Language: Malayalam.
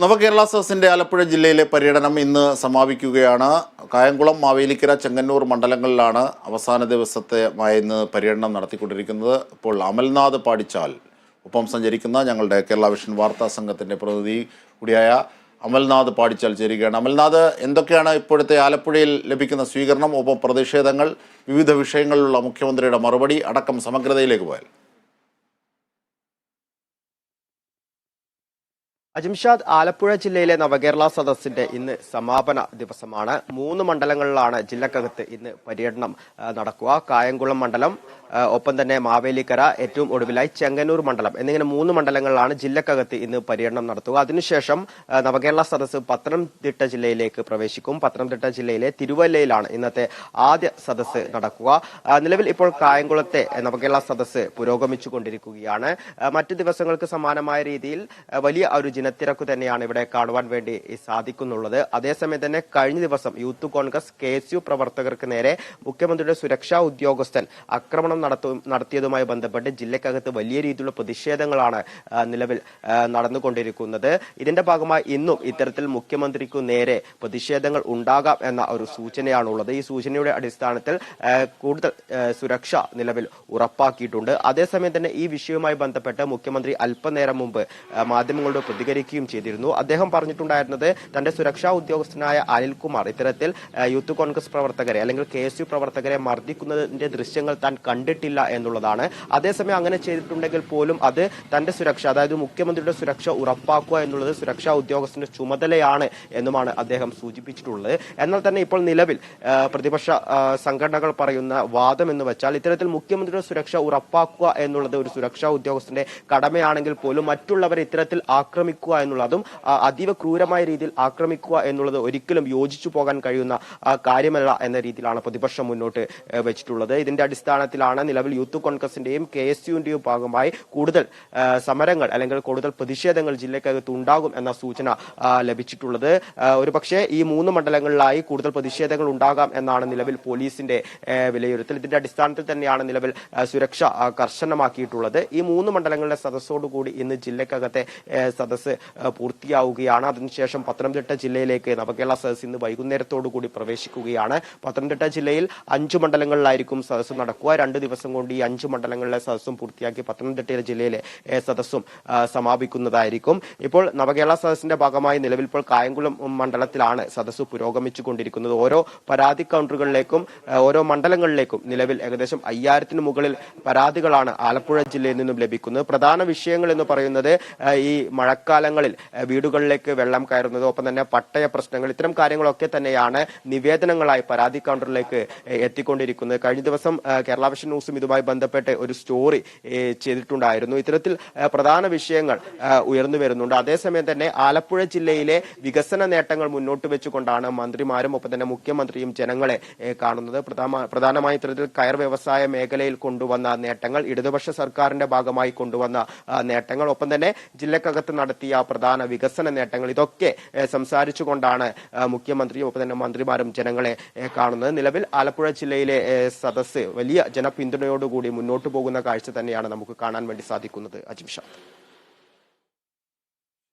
നവകേരള സദസ്സിന്റെ ആലപ്പുഴ ജില്ലയിലെ പര്യടനം ഇന്ന് സമാപിക്കുകയാണ്. കായംകുളം മാവേലിക്കര ചെങ്ങന്നൂർ മണ്ഡലങ്ങളിലാണ് അവസാന ദിവസത്തെ ഇന്ന് പര്യടനം നടത്തിക്കൊണ്ടിരിക്കുന്നത്. ഇപ്പോൾ അമൽനാഥ് പാടിച്ചാൽ ഒപ്പം സഞ്ചരിക്കുന്ന ഞങ്ങളുടെ കേരള വിഷൻ വാർത്താ സംഘത്തിന്റെ പ്രതിനിധി കൂടിയായ അമൽനാഥ് പാടിച്ചാൽ ചേരുകയാണ്. അമൽനാഥ് എന്തൊക്കെയാണ് ഇപ്പോഴത്തെ ആലപ്പുഴയിൽ ലഭിക്കുന്ന സ്വീകരണം ഒപ്പം പ്രതിഷേധങ്ങൾ വിവിധ വിഷയങ്ങളിലുള്ള മുഖ്യമന്ത്രിയുടെ മറുപടി അടക്കം സമഗ്രതയിലേക്ക് പോയാൽ? അജിംഷാദ് ആലപ്പുഴ ജില്ലയിലെ നവകേരള സദസ്സിന്റെ ഇന്ന് സമാപന ദിവസമാണ്. മൂന്ന് മണ്ഡലങ്ങളിലാണ് ജില്ലക്കകത്ത് ഇന്ന് പര്യടനം നടക്കുക. കായംകുളം മണ്ഡലം ഒപ്പം തന്നെ മാവേലിക്കര ഏറ്റവും ഒടുവിലായി ചെങ്ങന്നൂർ മണ്ഡലം എന്നിങ്ങനെ മൂന്ന് മണ്ഡലങ്ങളിലാണ് ജില്ലക്കകത്ത് ഇന്ന് പര്യടനം നടത്തുക. അതിനുശേഷം നവകേരള സദസ്സ് പത്തനംതിട്ട ജില്ലയിലേക്ക് പ്രവേശിക്കും. പത്തനംതിട്ട ജില്ലയിലെ തിരുവല്ലയിലാണ് ഇന്നത്തെ ആദ്യ സദസ്സ് നടക്കുക. നിലവിൽ ഇപ്പോൾ കായംകുളത്തെ നവകേരള സദസ്സ് പുരോഗമിച്ചുകൊണ്ടിരിക്കുകയാണ്. മറ്റു ദിവസങ്ങൾക്ക് സമാനമായ രീതിയിൽ വലിയ ഒരു ജനത്തിരക്ക് തന്നെയാണ് ഇവിടെ കാണുവാൻ വേണ്ടി സാധിക്കുന്നുള്ളത്. അതേസമയം തന്നെ കഴിഞ്ഞ ദിവസം youth Congress K S U പ്രവർത്തകർക്ക് നേരെ മുഖ്യമന്ത്രിയുടെ സുരക്ഷാ ഉദ്യോഗസ്ഥൻ ആക്രമണം നടത്തും നടത്തിയതുമായി ബന്ധപ്പെട്ട് ജില്ലക്കകത്ത് വലിയ രീതിയിലുള്ള പ്രതിഷേധങ്ങളാണ് നിലവിൽ നടന്നുകൊണ്ടിരിക്കുന്നത്. ഇതിന്റെ ഭാഗമായി ഇന്നും ഇത്തരത്തിൽ മുഖ്യമന്ത്രിക്കു നേരെ പ്രതിഷേധങ്ങൾ ഉണ്ടാകാം എന്ന ഒരു സൂചനയാണുള്ളത്. ഈ സൂചനയുടെ അടിസ്ഥാനത്തിൽ കൂടുതൽ സുരക്ഷ നിലവിൽ ഉറപ്പാക്കിയിട്ടുണ്ട്. അതേസമയം തന്നെ ഈ വിഷയവുമായി ബന്ധപ്പെട്ട് മുഖ്യമന്ത്രി അല്പനേരം മുമ്പ് മാധ്യമങ്ങളുടെ മാധ്യമങ്ങളോട് പ്രതികരിക്കുകയും ചെയ്തിരുന്നു. അദ്ദേഹം പറഞ്ഞിട്ടുണ്ടായിരുന്നത് തന്റെ സുരക്ഷാ ഉദ്യോഗസ്ഥനായ അനിൽകുമാർ ഇത്തരത്തിൽ യൂത്ത് കോൺഗ്രസ് പ്രവർത്തകരെ അല്ലെങ്കിൽ കെ എസ് യു പ്രവർത്തകരെ മർദ്ദിക്കുന്നതിന്റെ ദൃശ്യങ്ങൾ താൻ കണ്ടിട്ടില്ല എന്നുള്ളതാണ്. അതേസമയം അങ്ങനെ ചെയ്തിട്ടുണ്ടെങ്കിൽ പോലും അത് തന്റെ സുരക്ഷ അതായത് മുഖ്യമന്ത്രിയുടെ സുരക്ഷ ഉറപ്പാക്കുക എന്നുള്ളത് സുരക്ഷാ ഉദ്യോഗസ്ഥന്റെ ചുമതലയാണ് എന്നുമാണ് അദ്ദേഹം സൂചിപ്പിച്ചിട്ടുള്ളത്. എന്നാൽ തന്നെ ഇപ്പോൾ നിലവിൽ പ്രതിപക്ഷ സംഘടനകൾ പറയുന്ന വാദം എന്ന് വെച്ചാൽ ഇത്തരത്തിൽ മുഖ്യമന്ത്രിയുടെ സുരക്ഷ ഉറപ്പാക്കുക എന്നുള്ളത് ഒരു സുരക്ഷാ ഉദ്യോഗസ്ഥന്റെ കടമയാണെങ്കിൽ പോലും മറ്റുള്ളവരെ ഇത്തരത്തിൽ ആക്രമിക്കുക എന്നുള്ളതും ആ, അതീവ ക്രൂരമായ രീതിയിൽ ആക്രമിക്കുക എന്നുള്ളത് ഒരിക്കലും യോജിച്ചു പോകാൻ കഴിയുന്ന കാര്യമല്ല എന്ന രീതിയിലാണ് പ്രതിപക്ഷം മുന്നോട്ട് വെച്ചിട്ടുള്ളത്. ഇതിന്റെ അടിസ്ഥാനത്തിലാണ് നിലവിൽ യൂത്ത് കോൺഗ്രസിന്റെയും കെ എസ് യുവിന്റെയും ഭാഗമായി കൂടുതൽ സമരങ്ങൾ അല്ലെങ്കിൽ കൂടുതൽ പ്രതിഷേധങ്ങൾ ജില്ലക്കകത്ത് ഉണ്ടാകും എന്ന സൂചന ലഭിച്ചിട്ടുള്ളത്. ഒരുപക്ഷെ ഈ മൂന്ന് മണ്ഡലങ്ങളിലായി കൂടുതൽ പ്രതിഷേധങ്ങൾ ഉണ്ടാകാം എന്നാണ് നിലവിൽ പോലീസിന്റെ വിലയിരുത്തൽ. ഇതിന്റെ അടിസ്ഥാനത്തിൽ തന്നെയാണ് നിലവിൽ സുരക്ഷ കർശനമാക്കിയിട്ടുള്ളത്. ഈ മൂന്ന് മണ്ഡലങ്ങളിലെ സദസ്സോടുകൂടി ഇന്ന് ജില്ലക്കകത്തെ ഏ, പൂർത്തിയാവുകയാണ്. അതിനുശേഷം പത്തനംതിട്ട ജില്ലയിലേക്ക് നവകേരള സദസ്സ് ഇന്ന് വൈകുന്നേരത്തോടുകൂടി പ്രവേശിക്കുകയാണ്. പത്തനംതിട്ട ജില്ലയിൽ അഞ്ചു മണ്ഡലങ്ങളിലായിരിക്കും സദസ്സ് നടക്കുക. രണ്ട് ദിവസം കൊണ്ട് ഈ അഞ്ച് മണ്ഡലങ്ങളിലെ സദസ്സും പൂർത്തിയാക്കി പത്തനംതിട്ട ജില്ലയിലെ സദസ്സും സമാപിക്കുന്നതായിരിക്കും. ഇപ്പോൾ നവകേരള സദസ്സിന്റെ ഭാഗമായി നിലവിൽ ഇപ്പോൾ കായംകുളം മണ്ഡലത്തിലാണ് സദസ്സ് പുരോഗമിച്ചുകൊണ്ടിരിക്കുന്നത്. ഓരോ പരാതി കൗണ്ടറുകളിലേക്കും ഓരോ മണ്ഡലങ്ങളിലേക്കും നിലവിൽ ഏകദേശം അയ്യായിരത്തിന് മുകളിൽ പരാതികളാണ് ആലപ്പുഴ ജില്ലയിൽ നിന്നും ലഭിക്കുന്നത്. പ്രധാന വിഷയങ്ങൾ എന്ന് പറയുന്നത് ഈ മഴക്കാലങ്ങളിൽ ആ, വീടുകളിലേക്ക് വെള്ളം കയറുന്നത് ഒപ്പം തന്നെ പട്ടയ പ്രശ്നങ്ങൾ ഇത്തരം കാര്യങ്ങളൊക്കെ തന്നെയാണ് നിവേദനങ്ങളായി പരാതി കൗണ്ടറിലേക്ക് എത്തിക്കൊണ്ടിരിക്കുന്നത്. കഴിഞ്ഞ ദിവസം കേരള വിഷൻ ന്യൂസും ഇതുമായി ബന്ധപ്പെട്ട് ഒരു സ്റ്റോറി ചെയ്തിട്ടുണ്ടായിരുന്നു. ഇത്തരത്തിൽ പ്രധാന വിഷയങ്ങൾ ഉയർന്നു വരുന്നുണ്ട്. അതേസമയം തന്നെ ആലപ്പുഴ ജില്ലയിലെ വികസന നേട്ടങ്ങൾ മുന്നോട്ട് വെച്ചുകൊണ്ടാണ് മന്ത്രിമാരും ഒപ്പം തന്നെ മുഖ്യമന്ത്രിയും ജനങ്ങളെ കാണുന്നത്. പ്രധാനമായും ഇത്തരത്തിൽ കയർ വ്യവസായ മേഖലയിൽ കൊണ്ടുവന്ന നേട്ടങ്ങൾ ഇടതുപക്ഷ സർക്കാരിന്റെ ഭാഗമായി കൊണ്ടുവന്ന നേട്ടങ്ങൾ ഒപ്പം തന്നെ ജില്ലക്കകത്ത് നടത്തിയ പ്രധാന വികസന നേട്ടങ്ങൾ ഇതൊക്കെ സംസാരിച്ചു സംസാരിച്ചുകൊണ്ടാണ് മുഖ്യമന്ത്രിയും ഒപ്പം തന്നെ മന്ത്രിമാരും ജനങ്ങളെ കാണുന്നത്. നിലവിൽ ആലപ്പുഴ ജില്ലയിലെ സദസ്സ് വലിയ ജനപിന്തുണയോടുകൂടി മുന്നോട്ടു പോകുന്ന കാഴ്ച തന്നെയാണ് നമുക്ക് കാണാൻ വേണ്ടി സാധിക്കുന്നത്. അജിംഷ